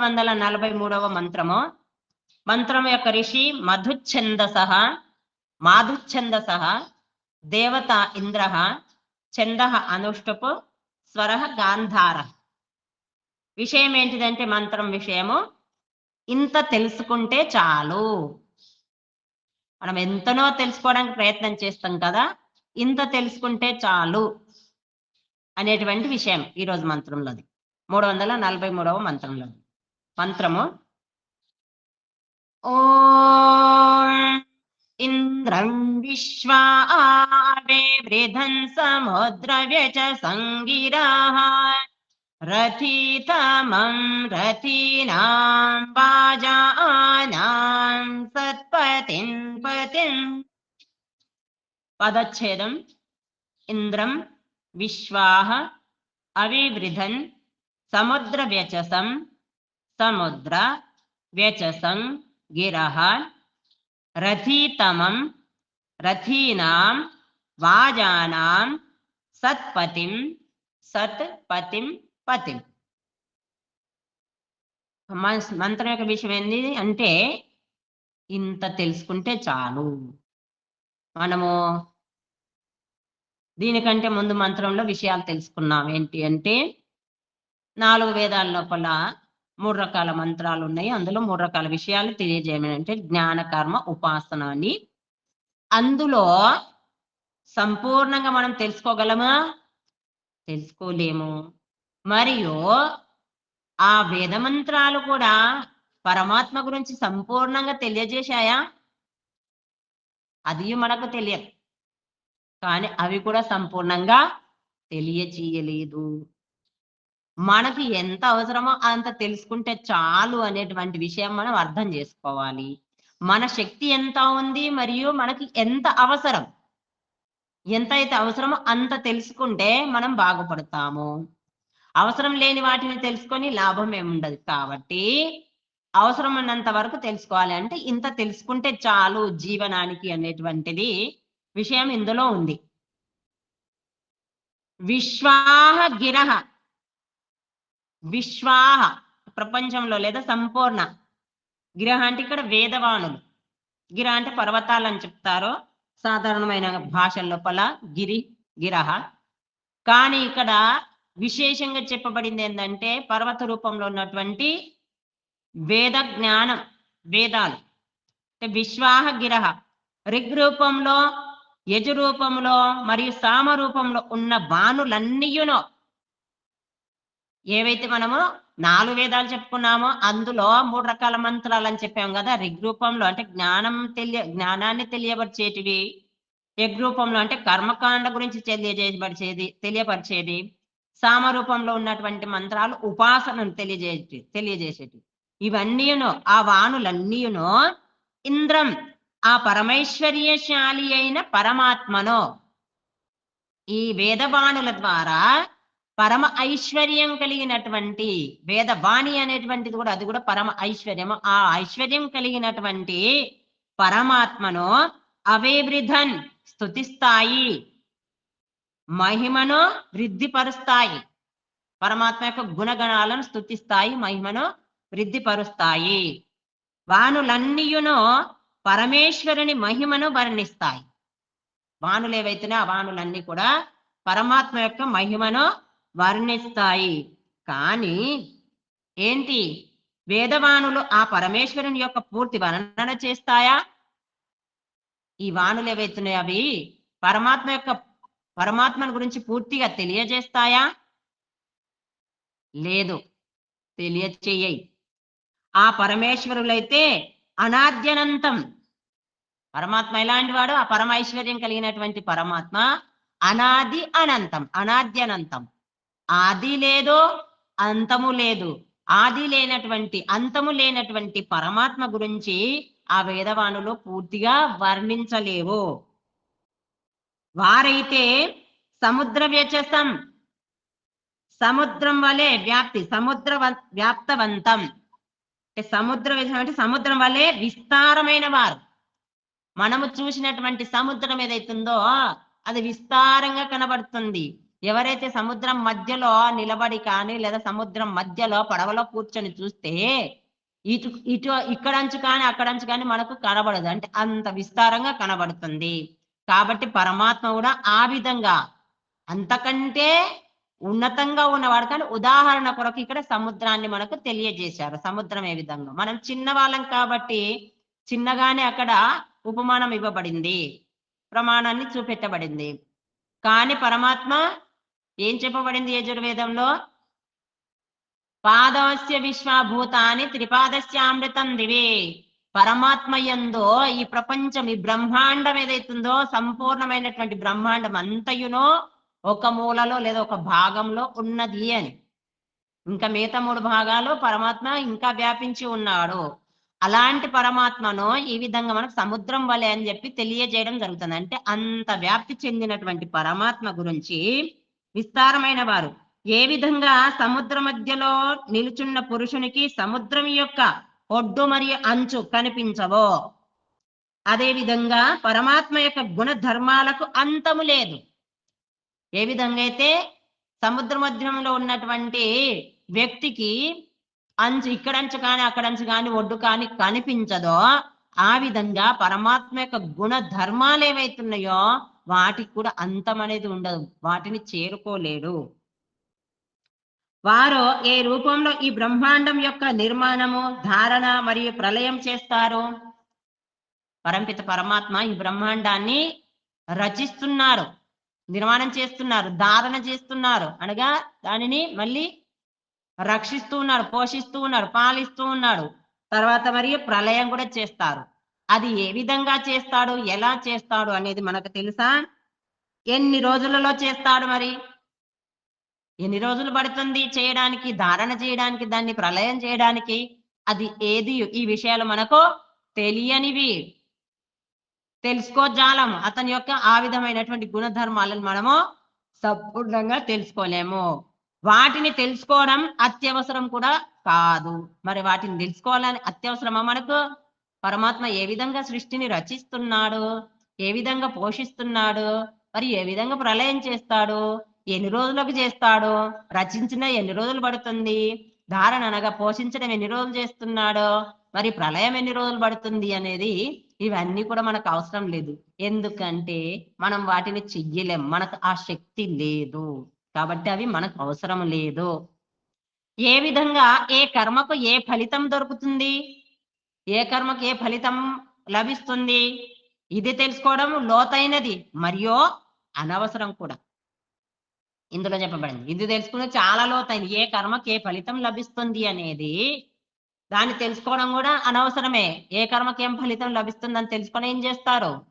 వందల నలభై మూడవ మంత్రము. మంత్రం యొక్క ఋషి మధుఛందస మాధుఛందస దేవత ఇంద్ర చంద అనుష్టపు స్వర గాంధార. విషయం ఏంటిదంటే మంత్రం విషయము. ఇంత తెలుసుకుంటే చాలు. మనం ఎంతనో తెలుసుకోవడానికి ప్రయత్నం చేస్తాం కదా ఇంత తెలుసుకుంటే చాలు అనేటువంటి విషయం ఈరోజు మంత్రంలోది. మూడు వందల నలభై మూడవ మంత్రంలోది. మంత్రము. ఓం ఇంద్రం విశ్వావే వృధన్ సముద్ర వ్యచ సంగిరాః. రథితమం రథీనాం వాజానాం సత్పతిం పతిం. పదచ్ఛేదం ఇంద్రం విశ్వాహ అవివృధన్ సముద్ర వ్యచసం సముద్ర వ్యచసం గిరః రథీతమం రథీనాం వాజానాం సత్పతిం సత్పతిం పతిం. మంత్రం యొక్క విషయం ఏంది అంటే ఇంత తెలుసుకుంటే చాలు. మనము దీనికంటే ముందు మంత్రంలో విషయాలు తెలుసుకున్నాం. ఏంటి అంటే నాలుగు వేదాల లోపల మూడు రకాల మంత్రాలు ఉన్నాయి. అందులో మూడు రకాల విషయాలు తెలియజేయమంటే జ్ఞాన కర్మ ఉపాసన అని. అందులో సంపూర్ణంగా మనం తెలుసుకోగలమా? తెలుసుకోలేము. మరియు ఆ వేద మంత్రాలు కూడా పరమాత్మ గురించి సంపూర్ణంగా తెలియజేశాయా? అది మనకు తెలియదు. కానీ అవి కూడా సంపూర్ణంగా తెలియచేయలేదు మనకి ఎంత అవసరమో అంత తెలుసుకుంటే చాలు అనేటువంటి విషయం మనం అర్థం చేసుకోవాలి. మన శక్తి ఎంత ఉంది మరియు మనకి ఎంత అవసరం? ఎంత అయితే అవసరమో అంత తెలుసుకుంటే మనం బాగుపడతాము. అవసరం లేని వాటిని తెలుసుకొని లాభం ఏముండదు కాబట్టి అవసరం ఉన్నంత వరకు తెలుసుకోవాలి. అంటే ఇంత తెలుసుకుంటే చాలు జీవనానికి అనేటువంటిది విషయం ఇందులో ఉంది. విశ్వాహ గిరహ విశ్వాహ ప్రపంచంలో లేదా సంపూర్ణ. గిరహ అంటే ఇక్కడ వేదవాణులు. గిర అంటే పర్వతాలు అని చెప్తారో. సాధారణమైన భాష లోపల గిరి గిరహ. కానీ ఇక్కడ విశేషంగా చెప్పబడింది ఏంటంటే పర్వత రూపంలో ఉన్నటువంటి వేద జ్ఞానం వేదాలు. అంటే విశ్వాహ గిరహ. రిగ్ రూపంలో యజ రూపంలో మరియు సామ రూపంలో ఉన్న బాణులన్నీయునో ఏవైతే మనము నాలుగు వేదాలు చెప్పుకున్నామో అందులో మూడు రకాల మంత్రాలు అని చెప్పాము కదా రిగ్రూపంలో అంటే జ్ఞానం తెలియ జ్ఞానాన్ని తెలియపరిచేటివి యగ్ రూపంలో అంటే కర్మకాండ గురించి తెలియజేయబడిచేది తెలియపరిచేది సామ రూపంలో ఉన్నటువంటి మంత్రాలు ఉపాసనను తెలియజేసి తెలియజేసేటి ఇవన్నీను ఆ వాణులన్నీయును ఇంద్రం ఆ పరమైశ్వర్యశాలి అయిన పరమాత్మను ఈ వేదవాణుల ద్వారా పరమ ఐశ్వర్యం కలిగినటువంటి వేదవాణి అనేటువంటిది కూడా అది కూడా పరమ ఐశ్వర్యము. ఆ ఐశ్వర్యం కలిగినటువంటి పరమాత్మను అవేవృధన్ స్థుతిస్తాయి మహిమను వృద్ధిపరుస్తాయి. పరమాత్మ యొక్క గుణగణాలను స్థుతిస్తాయి మహిమను వృద్ధిపరుస్తాయి. వానులన్నీయును పరమేశ్వరుని మహిమను వర్ణిస్తాయి. వానులు ఆ వానులన్నీ కూడా పరమాత్మ యొక్క మహిమను వర్ణిస్తాయి. కానీ ఏంటి? వేదవాణులు ఆ పరమేశ్వరుని యొక్క పూర్తి వర్ణన చేస్తాయా? ఈ వాణులు ఏవైతున్నాయి అవి? పరమాత్మ యొక్క పరమాత్మను గురించి పూర్తిగా తెలియజేస్తాయా? లేదు. తెలియచేయయి ఆ పరమేశ్వరులైతే అనాద్యనంతం. పరమాత్మ ఎలాంటి వాడు? ఆ పరమైశ్వర్యం కలిగినటువంటి పరమాత్మ. అనాది అనంతం. అనాద్యనంతం. ఆది లేదో అంతము లేదు. ఆది లేనటువంటి అంతము లేనటువంటి పరమాత్మ గురించి ఆ వేదవాణులు పూర్తిగా వర్ణించలేవు. వారైతే సముద్ర వ్యచసం సముద్రం వలె వ్యాప్తి సముద్ర వ్యాప్తవంతం. అంటే సముద్ర అంటే సముద్రం వలె విస్తారమైన వారు. మనము చూసినటువంటి సముద్రం ఏదైతుందో అది విస్తారంగా కనబడుతుంది. ఎవరైతే సముద్రం మధ్యలో నిలబడి కానీ లేదా సముద్రం మధ్యలో పడవలో కూర్చొని చూస్తే ఇటు ఇటు ఇక్కడంచు కానీ అక్కడంచు కానీ మనకు కనబడదు. అంటే అంత విస్తారంగా కనబడుతుంది. కాబట్టి పరమాత్మ కూడా ఆ విధంగా అంతకంటే ఉన్నతంగా ఉన్నవాడు కానీ ఉదాహరణ కొరకు ఇక్కడ సముద్రాన్ని మనకు తెలియజేశారు. సముద్రం ఏ విధంగా? మనం చిన్న వాళ్ళం కాబట్టి చిన్నగానే అక్కడ ఉపమానం ఇవ్వబడింది. ప్రమాణాన్ని చూపెట్టబడింది. కానీ పరమాత్మ ఏం చెప్పబడింది యజుర్వేదంలో? పాదవస్య విశ్వభూతాన్ని త్రిపాదస్యామృతం దివే. పరమాత్మయందో ఈ ప్రపంచం ఈ బ్రహ్మాండం ఏదైతుందో సంపూర్ణమైనటువంటి బ్రహ్మాండం అంతయునో ఒక మూలలో లేదా ఒక భాగంలో ఉన్నది అని. ఇంకా మిగతా మూడు భాగాలు పరమాత్మ ఇంకా వ్యాపించి ఉన్నాడు. అలాంటి పరమాత్మను ఈ విధంగా మనకు సముద్రం వలె అని చెప్పి తెలియజేయడం జరుగుతుంది. అంటే అంత వ్యాప్తి చెందినటువంటి పరమాత్మ గురించి విస్తారమైన వారు ఏ విధంగా సముద్ర మధ్యలో నిలుచున్న పురుషునికి సముద్రం యొక్క ఒడ్డు మరియు అంచు కనిపించవో అదే విధంగా పరమాత్మ యొక్క గుణ ధర్మాలకు అంతము లేదు. ఏ విధంగా అయితే సముద్ర మధ్యంలో ఉన్నటువంటి వ్యక్తికి అంచు ఇక్కడంచు కానీ అక్కడంచు కానీ ఒడ్డు కానీ కనిపించదో ఆ విధంగా పరమాత్మ యొక్క గుణ ధర్మాలు ఏవైతున్నాయో వాటికి కూడా అంతం అనేది ఉండదు. వాటిని చేరుకోలేడు. వారు ఏ రూపంలో ఈ బ్రహ్మాండం యొక్క నిర్మాణము ధారణ మరియు ప్రళయం చేస్తారు పరంపిత పరమాత్మ ఈ బ్రహ్మాండాన్ని రచిస్తున్నారు. నిర్మాణం చేస్తున్నారు ధారణ చేస్తున్నారు. అనగా దానిని మళ్ళీ రక్షిస్తూ ఉన్నారు పోషిస్తూ ఉన్నారు పాలిస్తూ ఉన్నారు. తర్వాత మరియు ప్రళయం కూడా చేస్తారు. అది ఏ విధంగా చేస్తాడు ఎలా చేస్తాడు అనేది మనకు తెలుసా? ఎన్ని రోజులలో చేస్తాడు మరి? ఎన్ని రోజులు పడుతుంది చేయడానికి ధారణ చేయడానికి దాన్ని ప్రళయం చేయడానికి? అది ఏది? ఈ విషయాలు మనకు తెలియనివి. తెలుసుకోజాలం అతని యొక్క ఆ విధమైనటువంటి గుణధర్మాలను మనము సంపూర్ణంగా తెలుసుకోలేము. వాటిని తెలుసుకోవడం అత్యవసరం కూడా కాదు. మరి వాటిని తెలుసుకోవాలని అత్యవసరమా మనకు? పరమాత్మ ఏ విధంగా సృష్టిని రచిస్తున్నాడు ఏ విధంగా పోషిస్తున్నాడు మరి ఏ విధంగా ప్రళయం చేస్తాడు ఎన్ని రోజులకు చేస్తాడు రచించిన ఎన్ని రోజులు పడుతుంది ధారణ అనగా పోషించడం ఎన్ని రోజులు చేస్తున్నాడు మరి ప్రళయం ఎన్ని రోజులు పడుతుంది అనేది ఇవన్నీ కూడా మనకు అవసరం లేదు. ఎందుకంటే మనం వాటిని చెయ్యలేం మనకు ఆ శక్తి లేదు. కాబట్టి అవి మనకు అవసరం లేదు. ఏ విధంగా ఏ కర్మకు ఏ ఫలితం దొరుకుతుంది? ఏ కర్మకు ఏ ఫలితం లభిస్తుంది? ఇది తెలుసుకోవడం లోతైనది మరియు అనవసరం కూడా. ఇందులో చెప్పబడింది. ఇది తెలుసుకునే చాలా లోతైంది ఏ కర్మకి ఏ ఫలితం లభిస్తుంది అనేది దాన్ని తెలుసుకోవడం కూడా అనవసరమే. ఏ కర్మకి ఏం ఫలితం లభిస్తుందని తెలుసుకొని ఏం చేస్తారు?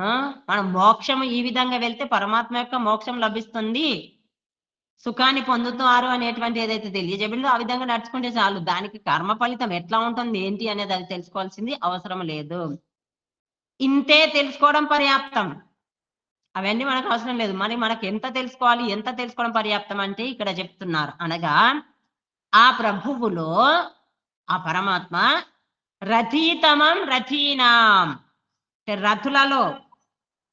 ఆ? మోక్షం ఈ విధంగా వెళ్తే పరమాత్మ యొక్క మోక్షం లభిస్తుంది. సుఖాన్ని పొందుతారు అనేటువంటి ఏదైతే తెలియజేబడిందో ఆ విధంగా నడుచుకుంటే చాలు. దానికి కర్మ ఫలితం ఎట్లా ఉంటుంది ఏంటి అనేది అది తెలుసుకోవాల్సింది అవసరం లేదు. ఇంతే తెలుసుకోవడం పర్యాప్తం. అవన్నీ మనకు అవసరం లేదు. మరి మనకు ఎంత తెలుసుకోవాలి ఎంత తెలుసుకోవడం పర్యాప్తం అంటే ఇక్కడ చెప్తున్నారు. అనగా ఆ ప్రభువులో ఆ పరమాత్మ రథీతమం రథీనాం రథులలో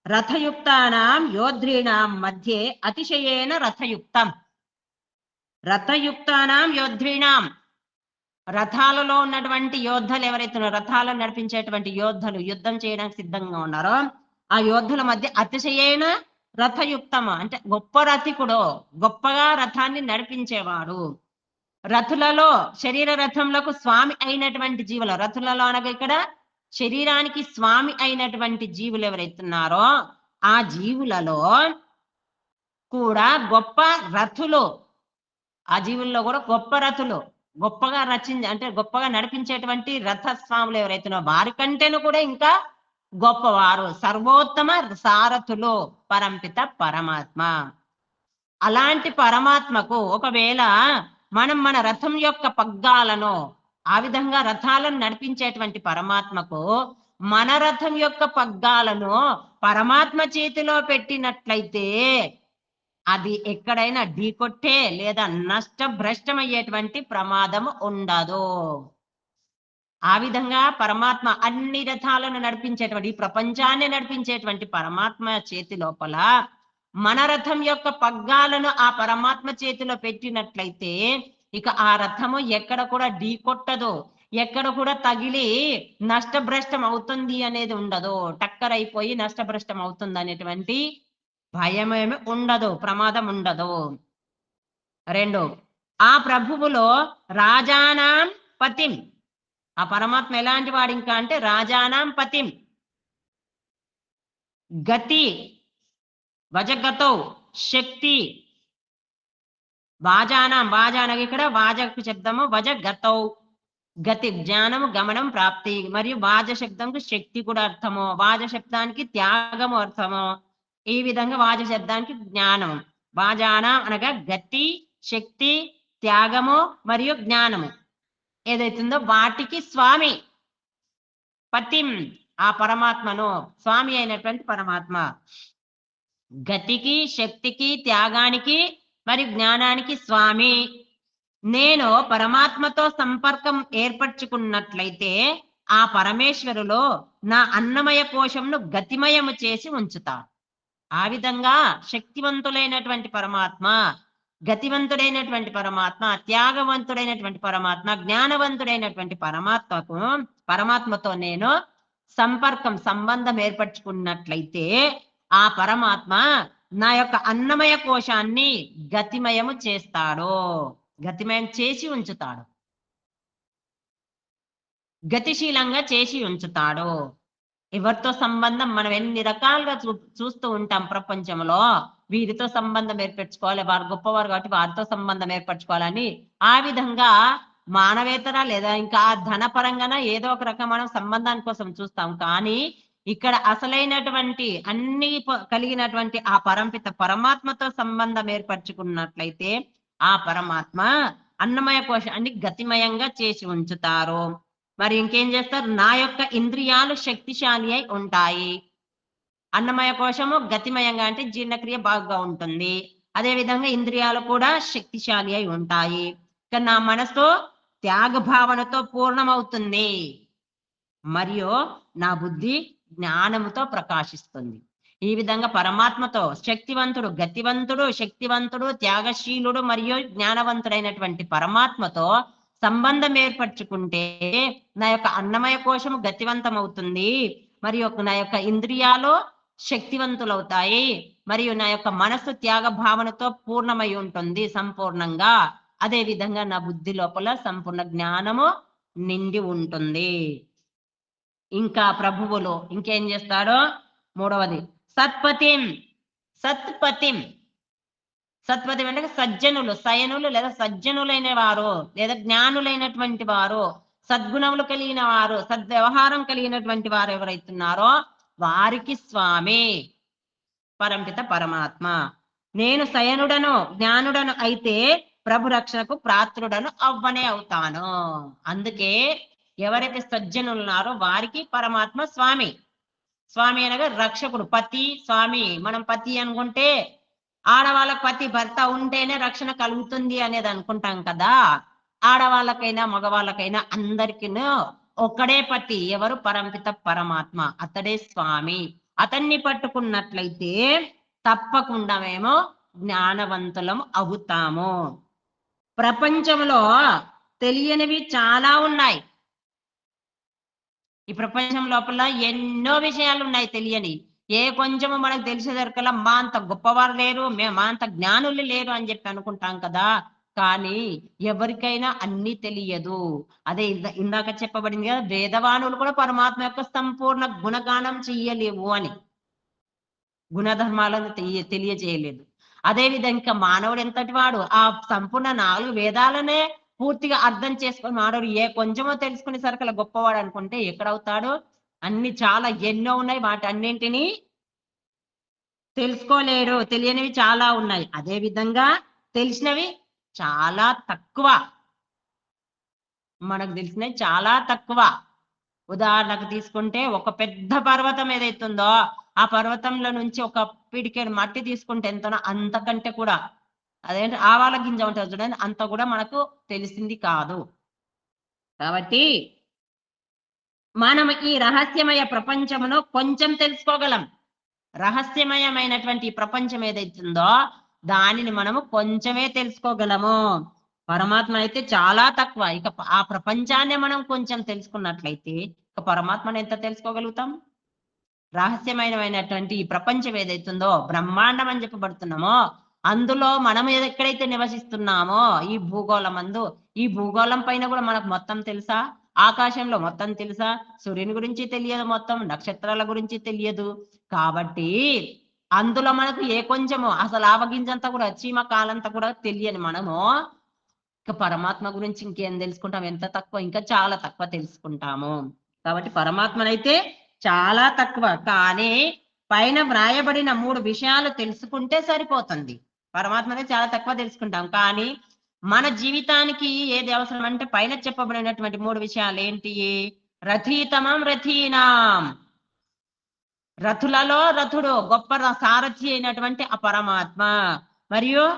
రథయుక్తానాం యోధ్రీణాం మధ్య అతిశయేన రథయుక్తం. రథయుక్తానాం యోధ్రీణాం. రథాలలో ఉన్నటువంటి యోద్ధలు ఎవరైతే రథాలను నడిపించేటువంటి యోద్ధలు యుద్ధం చేయడానికి సిద్ధంగా ఉన్నారో ఆ యోద్ధుల మధ్య అతిశయైన రథయుక్తమ. అంటే గొప్ప రథికుడు గొప్పగా రథాన్ని నడిపించేవాడు. రథులలో శరీర రథములకు స్వామి అయినటువంటి జీవుల రథులలో అనగా ఇక్కడ శరీరానికి స్వామి అయినటువంటి జీవులు ఎవరైతున్నారో ఆ జీవులలో కూడా గొప్ప రథులు ఆ జీవుల్లో కూడా గొప్ప రథులు గొప్పగా రచించి అంటే గొప్పగా నడిపించేటువంటి రథస్వాములు ఎవరైతున్నారో వారి కంటేను కూడా ఇంకా గొప్పవారు సర్వోత్తమ సారథులు పరంపిత పరమాత్మ. అలాంటి పరమాత్మకు ఒకవేళ మనం మన రథం యొక్క పగ్గాలను ఆ విధంగా రథాలను నడిపించేటువంటి పరమాత్మకు మన రథం యొక్క పగ్గాలను పరమాత్మ చేతిలో పెట్టినట్లయితే అది ఎక్కడైనా ఢీకొట్టే లేదా నష్ట భ్రష్టమయ్యేటువంటి ప్రమాదం ఉండదు. ఆ విధంగా పరమాత్మ అన్ని రథాలను నడిపించేటువంటి ఈ ప్రపంచాన్ని నడిపించేటువంటి పరమాత్మ చేతి లోపల మన రథం యొక్క పగ్గాలను ఆ పరమాత్మ చేతిలో పెట్టినట్లయితే ఇక ఆ రథము ఎక్కడ కూడా ఢీకొట్టదు. ఎక్కడ కూడా తగిలి నష్టభ్రష్టం అవుతుంది అనేది ఉండదు. టక్కర్ అయిపోయి నష్టభ్రష్టం అవుతుంది అనేటువంటి భయమేమి ఉండదు ప్రమాదం ఉండదు. రెండు ఆ ప్రభువులో రాజానాం పతిం. ఆ పరమాత్మ ఎలాంటి వాడు ఇంకా అంటే రాజానాం పతిం. గతి వజగతౌ శక్తి వాజానం వాజానకి ఇక్కడ వాజకు శబ్దము వజ గతౌ. గతి జ్ఞానము గమనం ప్రాప్తి. మరియు వాజ శబ్దంకు శక్తి కూడా అర్థము. వాజ శబ్దానికి త్యాగము అర్థము. ఈ విధంగా వాజ శబ్దానికి జ్ఞానము. వాజాన అనగా గతి శక్తి త్యాగము మరియు జ్ఞానము. ఏదైతుందో వాటికి స్వామి పతిం ఆ పరమాత్మను స్వామి అయినటువంటి పరమాత్మ. గతికి శక్తికి త్యాగానికి మరి జ్ఞానానికి స్వామి నేను పరమాత్మతో సంపర్కం ఏర్పరచుకున్నట్లయితే ఆ పరమేశ్వరులో నా అన్నమయ కోశంను గతిమయము చేసి ఉంచుతా. ఆ విధంగా శక్తివంతులైనటువంటి పరమాత్మ గతివంతుడైనటువంటి పరమాత్మ త్యాగవంతుడైనటువంటి పరమాత్మ జ్ఞానవంతుడైనటువంటి పరమాత్మకు పరమాత్మతో నేను సంపర్కం సంబంధం ఏర్పరచుకున్నట్లయితే ఆ పరమాత్మ నా యొక్క అన్నమయ కోశాన్ని గతిమయము చేస్తాడు. గతిమయం చేసి ఉంచుతాడు. గతిశీలంగా చేసి ఉంచుతాడు. ఎవరితో సంబంధం మనం ఎన్ని రకాలుగా చూ చూస్తూ ఉంటాం ప్రపంచంలో వీరితో సంబంధం ఏర్పరచుకోవాలి వారు గొప్పవారు కాబట్టి వారితో సంబంధం ఏర్పరచుకోవాలని ఆ విధంగా మానవేతర లేదా ఇంకా ధనపరంగాన ఏదో ఒక రకమైన సంబంధాని కోసం చూస్తాం. కానీ ఇక్కడ అసలైనటువంటి అన్ని కలిగినటువంటి ఆ పరంపిత పరమాత్మతో సంబంధం ఏర్పరచుకున్నట్లయితే ఆ పరమాత్మ అన్నమయ కోశాన్ని గతిమయంగా చేసి ఉంచుతారు. మరి ఇంకేం చేస్తారు? నా యొక్క ఇంద్రియాలు శక్తిశాలి అయి ఉంటాయి. అన్నమయ కోశము గతిమయంగా అంటే జీర్ణక్రియ బాగా ఉంటుంది. అదే విధంగా ఇంద్రియాలు కూడా శక్తిశాలి అయి ఉంటాయి. ఇక నా మనసు త్యాగ భావనతో పూర్ణమవుతుంది. మరియు నా బుద్ధి జ్ఞానముతో ప్రకాశిస్తుంది. ఈ విధంగా పరమాత్మతో శక్తివంతుడు గతివంతుడు శక్తివంతుడు త్యాగశీలుడు మరియు జ్ఞానవంతుడైనటువంటి పరమాత్మతో సంబంధం ఏర్పరచుకుంటే నా యొక్క అన్నమయ కోశము గతివంతం అవుతుంది మరియు నా యొక్క ఇంద్రియాలు శక్తివంతులవుతాయి. మరియు నా యొక్క మనస్సు త్యాగ భావనతో పూర్ణమై ఉంటుంది సంపూర్ణంగా. అదే విధంగా నా బుద్ధి లోపల సంపూర్ణ జ్ఞానము నిండి ఉంటుంది. ఇంకా ప్రభువులు ఇంకేం చేస్తాడో మూడవది సత్పతిం సత్పతిం. సత్పతి అంటే సజ్జనులు సయనులు లేదా సజ్జనులైన వారు లేదా జ్ఞానులైనటువంటి వారు సద్గుణములు కలిగిన వారు సద్వ్యవహారం కలిగినటువంటి వారు ఎవరైతున్నారో వారికి స్వామి. పరంపిత పరమాత్మ. నేను సయనుడను జ్ఞానుడను అయితే ప్రభు రక్షణకు ప్రాత్రుడను అవ్వనే అవుతాను. అందుకే ఎవరైతే సజ్జనులు ఉన్నారో వారికి పరమాత్మ స్వామి. స్వామి అనగా రక్షకుడు. పతి స్వామి. మనం పతి అనుకుంటే ఆడవాళ్ళ పతి భర్త ఉంటేనే రక్షణ కలుగుతుంది అనేది అనుకుంటాం కదా. ఆడవాళ్ళకైనా మగవాళ్ళకైనా అందరికీ ఒక్కడే పతి. ఎవరు? పరంపిత పరమాత్మ. అతడే స్వామి. అతన్ని పట్టుకున్నట్లయితే తప్పకుండా మేము జ్ఞానవంతులం అవుతాము. ప్రపంచంలో తెలియనివి చాలా ఉన్నాయి. ఈ ప్రపంచం లోపల ఎన్నో విషయాలు ఉన్నాయి తెలియని. ఏ కొంచెము మనకు తెలిసేదరికల్లా మా అంత గొప్పవారు లేరు మే మా అంత జ్ఞానులు లేరు అని చెప్పి అనుకుంటాం కదా. కానీ ఎవరికైనా అన్ని తెలియదు. అదే ఇందాక చెప్పబడింది కదా వేదవాణులు కూడా పరమాత్మ యొక్క సంపూర్ణ గుణగానం చెయ్యలేవు అని. గుణధర్మాలను తెలియ తెలియజేయలేదు. అదే విధంగా మానవుడు ఎంతటి వాడు? ఆ సంపూర్ణ నాలుగు వేదాలనే పూర్తిగా అర్థం చేసుకొని మానవుడు ఏ కొంచెమో తెలుసుకునే అలా గొప్పవాడు అనుకుంటే ఎక్కడవుతాడు? అన్ని చాలా ఎన్నో ఉన్నాయి. వాటి అన్నింటినీ తెలుసుకోలేరు తెలియనివి చాలా ఉన్నాయి. అదే విధంగా తెలిసినవి చాలా తక్కువ. మనకు తెలిసినవి చాలా తక్కువ. ఉదాహరణకు తీసుకుంటే ఒక పెద్ద పర్వతం ఏదైతుందో ఆ పర్వతంలో నుంచి ఒక పిడికెడు మట్టి తీసుకుంటే ఎంతనో అంతకంటే కూడా అదేంటి? ఆవాల గింజ ఉంటుంది చూడండి. అంత కూడా మనకు తెలిసింది కాదు. కాబట్టి మనం ఈ రహస్యమయ ప్రపంచమును కొంచెం తెలుసుకోగలం. రహస్యమయమైనటువంటి ప్రపంచం ఏదైతుందో దానిని మనము కొంచెమే తెలుసుకోగలము. పరమాత్మ అయితే చాలా తక్కువ. ఇక ఆ ప్రపంచాన్ని మనం కొంచెం తెలుసుకున్నట్లయితే ఇక పరమాత్మను ఎంత తెలుసుకోగలుగుతాం? రహస్యమైనటువంటి ఈ ప్రపంచం ఏదైతుందో బ్రహ్మాండం అని చెప్పబడుతున్నామో అందులో మనం ఎక్కడైతే నివసిస్తున్నామో ఈ భూగోళం అందు ఈ భూగోళం పైన కూడా మనకు మొత్తం తెలుసా? ఆకాశంలో మొత్తం తెలుసా? సూర్యుని గురించి తెలియదు మొత్తం నక్షత్రాల గురించి తెలియదు. కాబట్టి అందులో మనకు ఏ కొంచెము అసలు ఆవగింజంతా కూడా చీమ కాలంతా కూడా తెలియని మనము ఇక పరమాత్మ గురించి ఇంకేం తెలుసుకుంటాం? ఎంత తక్కువ? ఇంకా చాలా తక్కువ తెలుసుకుంటాము. కాబట్టి పరమాత్మనైతే చాలా తక్కువ. కానీ పైన వ్రాయబడిన మూడు విషయాలు తెలుసుకుంటే సరిపోతుంది. పరమాత్మనే చాలా తక్కువ తెలుసుకుంటాం. కానీ మన జీవితానికి ఏది అవసరం అంటే పైన చెప్పబడినటువంటి మూడు విషయాలు ఏంటి? రథీతమం రథీనాం. రథులలో రథుడు గొప్ప సారథి అయినటువంటి ఆ పరమాత్మ. మరియు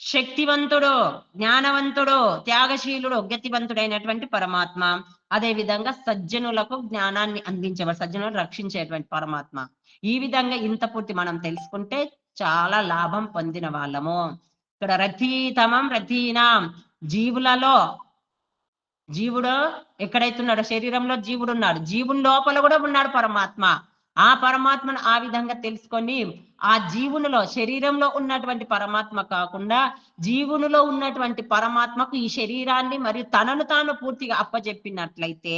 శక్తివంతుడు జ్ఞానవంతుడు త్యాగశీలుడు గతివంతుడైనటువంటి పరమాత్మ. అదే విధంగా సజ్జనులకు జ్ఞానాన్ని అందించేవాడు సజ్జనులను రక్షించేటువంటి పరమాత్మ. ఈ విధంగా ఇంత పూర్తి మనం తెలుసుకుంటే చాలా లాభం పొందిన వాళ్ళము. ఇక్కడ రథీతమం రథీనాం. జీవులలో జీవుడు ఎక్కడైతున్నాడు శరీరంలో జీవుడు ఉన్నాడు. జీవుని లోపల కూడా ఉన్నాడు పరమాత్మ. ఆ పరమాత్మను ఆ విధంగా తెలుసుకొని ఆ జీవునిలో శరీరంలో ఉన్నటువంటి పరమాత్మ కాకుండా జీవునిలో ఉన్నటువంటి పరమాత్మకు ఈ శరీరాన్ని మరియు తనను తాను పూర్తిగా అప్పచెప్పినట్లయితే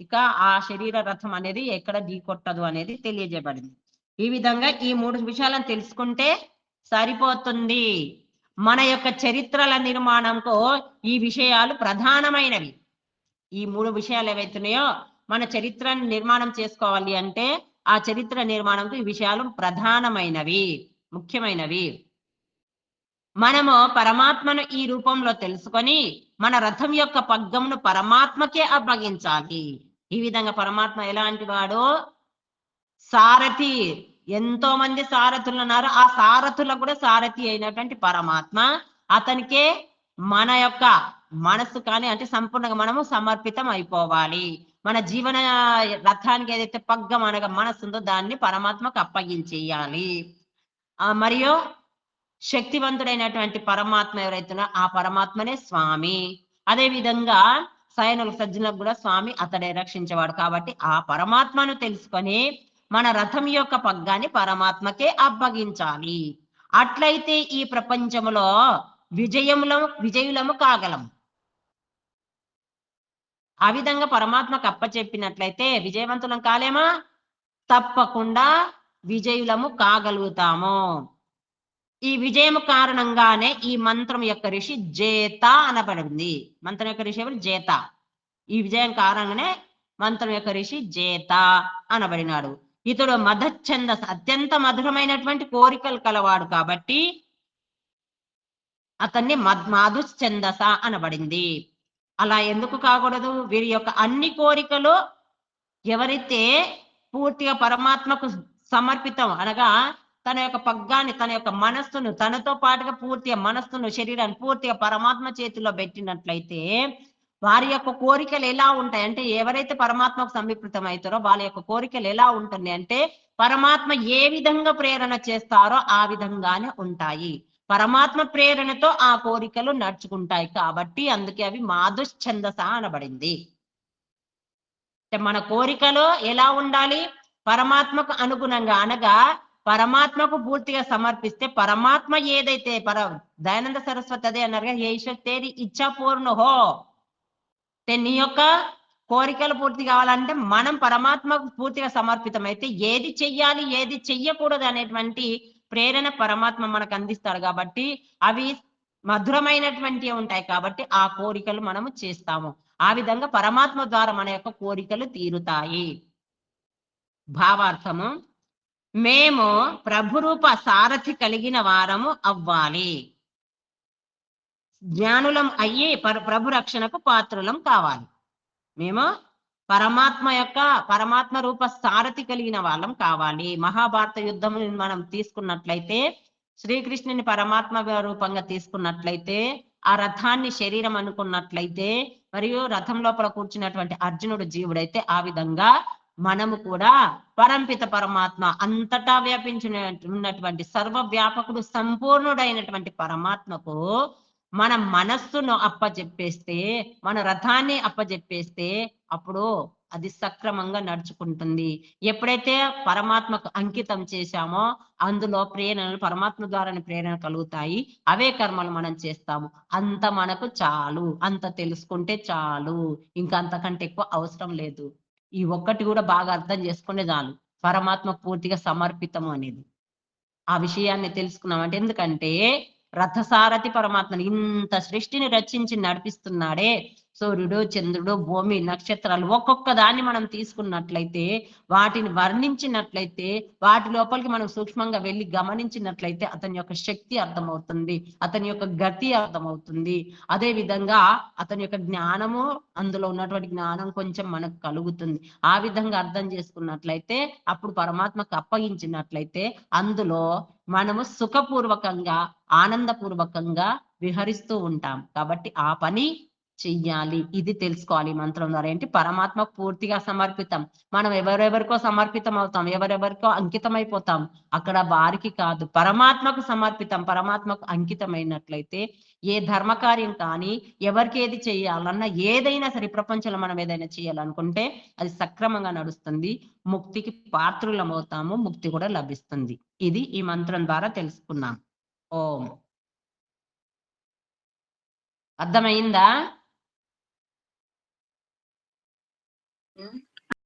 ఇక ఆ శరీర రథం అనేది ఎక్కడ ఢీకొట్టదు అనేది తెలియజేయబడింది. ఈ విధంగా ఈ మూడు విషయాలను తెలుసుకుంటే సరిపోతుంది. మన యొక్క చరిత్రల నిర్మాణంకు ఈ విషయాలు ప్రధానమైనవి. ఈ మూడు విషయాలు ఏవైతున్నాయో మన చరిత్రను నిర్మాణం చేసుకోవాలి అంటే ఆ చరిత్ర నిర్మాణంకు ఈ విషయాలు ప్రధానమైనవి ముఖ్యమైనవి. మనము పరమాత్మను ఈ రూపంలో తెలుసుకొని మన రథం యొక్క పగ్గమును పరమాత్మకే అప్పగించాలి. ఈ విధంగా పరమాత్మ ఎలాంటి వాడు? సారథి. ఎంతో మంది సారథులు ఉన్నారు ఆ సారథులకు కూడా సారథి అయినటువంటి పరమాత్మ అతనికే మన యొక్క మనసు కానీ అంటే సంపూర్ణంగా మనము సమర్పితం అయిపోవాలి. మన జీవన రథానికి ఏదైతే పగ్గం అనగా మనస్సు ఉందో దాన్ని పరమాత్మకు అప్పగించేయాలి. ఆ మరియు శక్తివంతుడైనటువంటి పరమాత్మ ఎవరైతున్నా ఆ పరమాత్మనే స్వామి. అదే విధంగా సైనుల సజ్జనులకు కూడా స్వామి అతడే రక్షించేవాడు కాబట్టి ఆ పరమాత్మను తెలుసుకొని మన రథం యొక్క పగ్గాన్ని పరమాత్మకే అప్పగించాలి. అట్లయితే ఈ ప్రపంచములో విజయములము విజయులము కాగలం. ఆ విధంగా పరమాత్మకు అప్పచెప్పినట్లయితే విజయవంతులం కాలేమా? తప్పకుండా విజయులము కాగలుగుతాము. ఈ విజయం కారణంగానే ఈ మంత్రం యొక్క ఋషి జేత అనబడింది. మంత్రం యొక్క ఋషి ఎవరు? జేత. ఈ విజయం కారణంగానే మంత్రం యొక్క ఋషి జేత అనబడినాడు. ఇతడు మధఛంద అత్యంత మధురమైనటువంటి కోరికలు కలవాడు కాబట్టి అతన్ని మద్ మాధుశ్చందస అనబడింది. అలా ఎందుకు కాకూడదు? వీరి యొక్క అన్ని కోరికలు ఎవరైతే పూర్తిగా పరమాత్మకు సమర్పితం అనగా తన యొక్క పగ్గాన్ని తన యొక్క మనస్సును తనతో పాటుగా పూర్తిగా మనస్సును శరీరాన్ని పూర్తిగా పరమాత్మ చేతిలో పెట్టినట్లయితే వారి యొక్క కోరికలు ఎలా ఉంటాయి? అంటే ఎవరైతే పరమాత్మకు సమీకృతం అవుతారో వాళ్ళ యొక్క కోరికలు ఎలా ఉంటుంది? అంటే పరమాత్మ ఏ విధంగా ప్రేరణ చేస్తారో ఆ విధంగానే ఉంటాయి. పరమాత్మ ప్రేరణతో ఆ కోరికలు నడుచుకుంటాయి కాబట్టి అందుకే అవి మాధుశ్చందస అనబడింది. అంటే మన కోరికలు ఎలా ఉండాలి? పరమాత్మకు అనుగుణంగా అనగా పరమాత్మకు పూర్తిగా సమర్పిస్తే పరమాత్మ ఏదైతే పర దయానంద సరస్వతి అదే అన్నారు ఏ తేరి ఇచ్చా పూర్ణ హో నీ యొక్క కోరికలు పూర్తి కావాలంటే మనం పరమాత్మకు పూర్తిగా సమర్పితం. అయితే ఏది చెయ్యాలి ఏది చెయ్యకూడదు అనేటువంటి ప్రేరణ పరమాత్మ మనకు అందిస్తాడు కాబట్టి అవి మధురమైనటువంటి ఉంటాయి కాబట్టి ఆ కోరికలు మనము చేస్తాము. ఆ విధంగా పరమాత్మ ద్వారా మన యొక్క కోరికలు తీరుతాయి. భావార్థము మేము ప్రభురూప సారథి కలిగిన వారము అవ్వాలి. జ్ఞానులం అయ్యి ప్రభు రక్షణకు పాత్రులం కావాలి. మేము పరమాత్మ యొక్క పరమాత్మ రూప సారథి కలిగిన వాళ్ళం కావాలి. మహాభారత యుద్ధం మనం తీసుకున్నట్లయితే శ్రీకృష్ణుని పరమాత్మ రూపంగా తీసుకున్నట్లయితే ఆ రథాన్ని శరీరం అనుకున్నట్లయితే మరియు రథం లోపల కూర్చున్నటువంటి అర్జునుడు జీవుడైతే ఆ విధంగా మనము కూడా పరంపిత పరమాత్మ అంతటా వ్యాపించిన ఉన్నటువంటి సర్వ వ్యాపకుడు సంపూర్ణుడైనటువంటి పరమాత్మకు మన మనస్సును అప్పచెప్పేస్తే మన రథాన్ని అప్పచెప్పేస్తే అప్పుడు అది సక్రమంగా నడుచుకుంటుంది. ఎప్పుడైతే పరమాత్మకు అంకితం చేశామో అందులో ప్రేరణలు పరమాత్మ ద్వారానే ప్రేరణ కలుగుతాయి. అవే కర్మలు మనం చేస్తాము. అంత మనకు చాలు. అంత తెలుసుకుంటే చాలు. ఇంకా అంతకంటే ఎక్కువ అవసరం లేదు. ఈ ఒక్కటి కూడా బాగా అర్థం చేసుకుంటే చాలు. పరమాత్మ పూర్తిగా సమర్పితము అనేది. ఆ విషయాన్ని తెలుసుకున్నాం అంటే ఎందుకంటే రథసారథి పరమాత్మని ఇంత సృష్టిని రచించి నడిపిస్తున్నాడే. సూర్యుడు చంద్రుడు భూమి నక్షత్రాలు ఒక్కొక్క దాన్ని మనం తీసుకున్నట్లయితే వాటిని వర్ణించినట్లయితే వాటి లోపలికి మనం సూక్ష్మంగా వెళ్ళి గమనించినట్లయితే అతని యొక్క శక్తి అర్థమవుతుంది అతని యొక్క గతి అర్థమవుతుంది. అదే విధంగా అతని యొక్క జ్ఞానము అందులో ఉన్నటువంటి జ్ఞానం కొంచెం మనకు కలుగుతుంది. ఆ విధంగా అర్థం చేసుకున్నట్లయితే అప్పుడు పరమాత్మకు అప్పగించినట్లయితే అందులో మనము సుఖపూర్వకంగా ఆనందపూర్వకంగా విహరిస్తూ ఉంటాం. కాబట్టి ఆ పని చెయ్యాలి ఇది తెలుసుకోవాలి మంత్రం ద్వారా. ఏంటి? పరమాత్మ పూర్తిగా సమర్పితం. మనం ఎవరెవరికో సమర్పితం అవుతాం ఎవరెవరికో అంకితం అయిపోతాం అక్కడ వారికి కాదు పరమాత్మకు సమర్పితం పరమాత్మకు అంకితమైనట్లయితే ఏ ధర్మకార్యం కానీ ఎవరికి ఏది చేయాలన్నా ఏదైనా సరే ప్రపంచంలో మనం ఏదైనా చేయాలనుకుంటే అది సక్రమంగా నడుస్తుంది. ముక్తికి పాత్రులమవుతాము ముక్తి కూడా లభిస్తుంది. ఇది ఈ మంత్రం ద్వారా తెలుసుకున్నాం. ఓం. అర్థమైందా? Mm-hmm.